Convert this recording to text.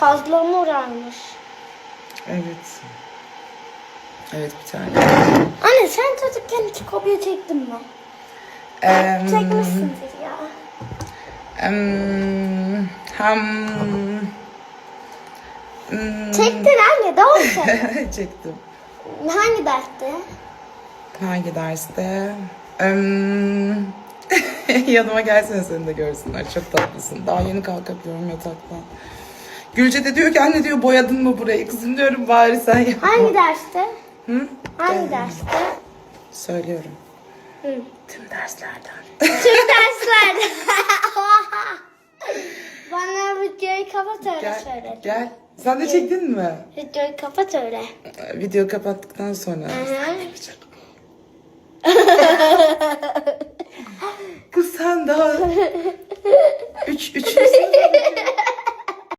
Fazla mı uğrarmış? Evet. Evet bir tane. Anne sen çocukken hiç kopya çektin mi? Em, Çekmişsindir ya. em, ham. Hmm, Çektin anne doğru. Çektim. Hangi derste? Hangi derste? Em, yanıma gelsene seni de görsünler. Çok tatlısın. Daha yeni kalkıyorum yataktan. Gülce de diyor ki anne diyor boyadın mı burayı? Kızım diyorum bari sen yapma. Hangi derste? Hı? Hangi Gel. derste? Söylüyorum. Hı. Tüm derslerden. Tüm derslerde. Bana videoyu kapat öyle Gel, söyle. gel. Sen de çektin mi? Videoyu kapat öyle. Ee, Video kapattıktan sonra. Hı. Kız sen daha üç, üçüncü